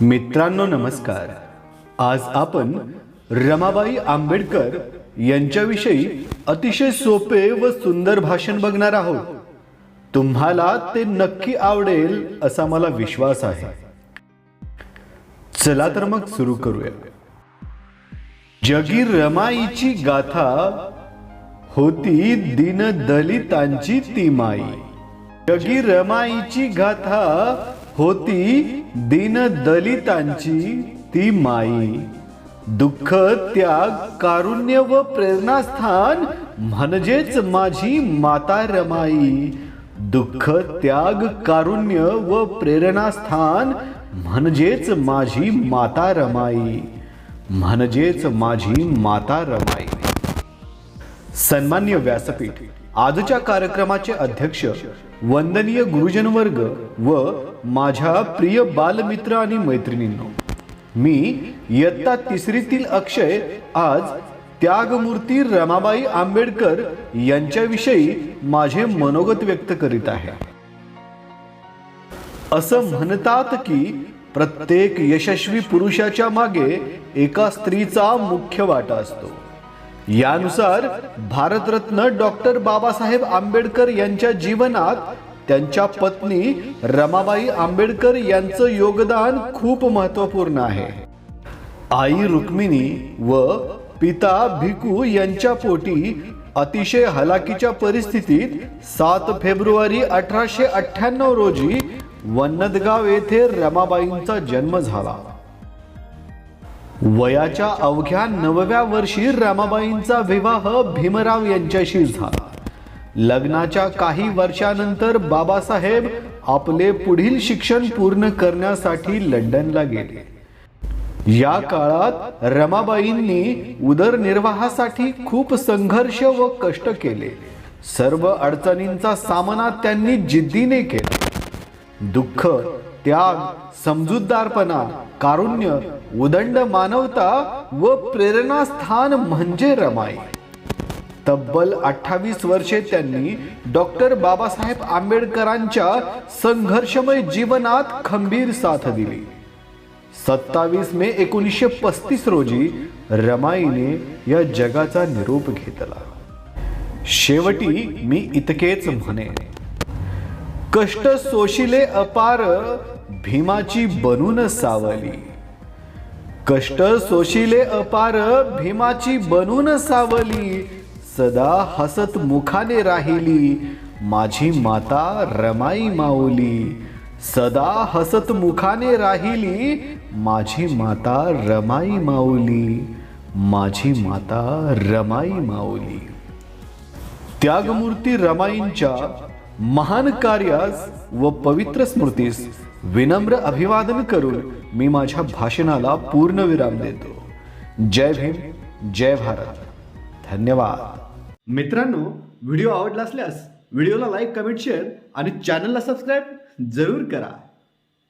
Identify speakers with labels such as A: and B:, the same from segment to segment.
A: मित्रांनो नमस्कार. आज आपण रमाबाई आंबेडकर यांच्याविषयी अतिशय सोपे व सुंदर भाषण बघणार आहोत. तुम्हाला ते नक्की आवडेल असा मला विश्वास आहे. चला तर मग सुरू करूया. जगी रमाईची गाथा होती दीन दलितांची ती माई जगी रमाईची गाथा होती दीनदलितांची ती माई. दुःख त्याग कारुण्य व प्रेरणास्थान म्हणजेच माझी माता रमाई दुःख त्याग कारुण्य व प्रेरणास्थान म्हणजेच माझी माता रमाई म्हणजेच माझी माता रमाई सन्मान्य व्यासपीठ आजच्या कार्यक्रमाचे अध्यक्ष वंदनीय गुरुजन वर्ग व माझ्या प्रिय बालमित्र आणि मैत्रिणींनो मी इयत्ता तिसरीतील अक्षय आज त्यागमूर्ती रमाबाई आंबेडकर यांच्याविषयी माझे मनोगत व्यक्त करीत आहे. असं म्हणतात की प्रत्येक यशस्वी पुरुषाच्या मागे एका स्त्रीचा मुख्य वाटा असतो. यानुसार भारतरत्न डॉक्टर बाबासाहेब आंबेडकर यांच्या जीवनात त्यांच्या पत्नी रमाबाई आंबेडकर यांचं योगदान खूप महत्त्वपूर्ण आहे. आई रुक्मिणी व पिता भिकू यांच्या पोटी अतिशय हलाकीच्या परिस्थितीत सात फेब्रुवारी अठराशे अठ्ठ्याण्णव रोजी वन्नदगाव येथे रमाबाईंचा जन्म झाला. वयाच्या अवघ्या नवव्या वर्षी रमाबाईंचा विवाह भीमराव यांच्याशी झाला. लग्नाच्या काही वर्षानंतर बाबासाहेब आपले पुढील शिक्षण पूर्ण करण्यासाठी लंडनला गेले. या काळात रमाबाईंनी उदरनिर्वाहासाठी खूप संघर्ष व कष्ट केले. सर्व अडचणींचा सामना त्यांनी जिद्दीने केला. दुःख त्याग समजूतदारपणा कारुण्य उदंड मानवता व प्रेरणास्थान म्हणजे रमाई. तब्बल अठ्ठावीस वर्षे त्यांनी डॉक्टर बाबासाहेब आंबेडकरांच्या संघर्षमय जीवनात खंबीर साथ दिली. सत्तावीस मे एकोणीसशे पस्तीस रोजी रमाईने या जगाचा निरोप घेतला. शेवटी मी इतकेच म्हणेन. कष्ट सोशिले अपार भीमाची बनून सावली. कष्ट सोशिले अपार भीमाची बनून सावली. सदा हसत मुखाने राहिली माझी माता रमाई माऊली. सदा हसत मुखाने राहिली माझी माता रमाई माऊली. माझी माता रमाई माऊली. त्यागमूर्ती रमाईंच्या महान कार्यास व पवित्र स्मृतीस विनम्र अभिवादन करून मी माझ्या भाषणाला पूर्ण विराम देतो. जय भीम जय भारत. धन्यवाद. मित्रांनो व्हिडिओ आवडला असल्यास व्हिडिओला लाईक कमेंट शेअर आणि चॅनलला सबस्क्राईब जरूर करा.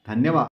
A: धन्यवाद.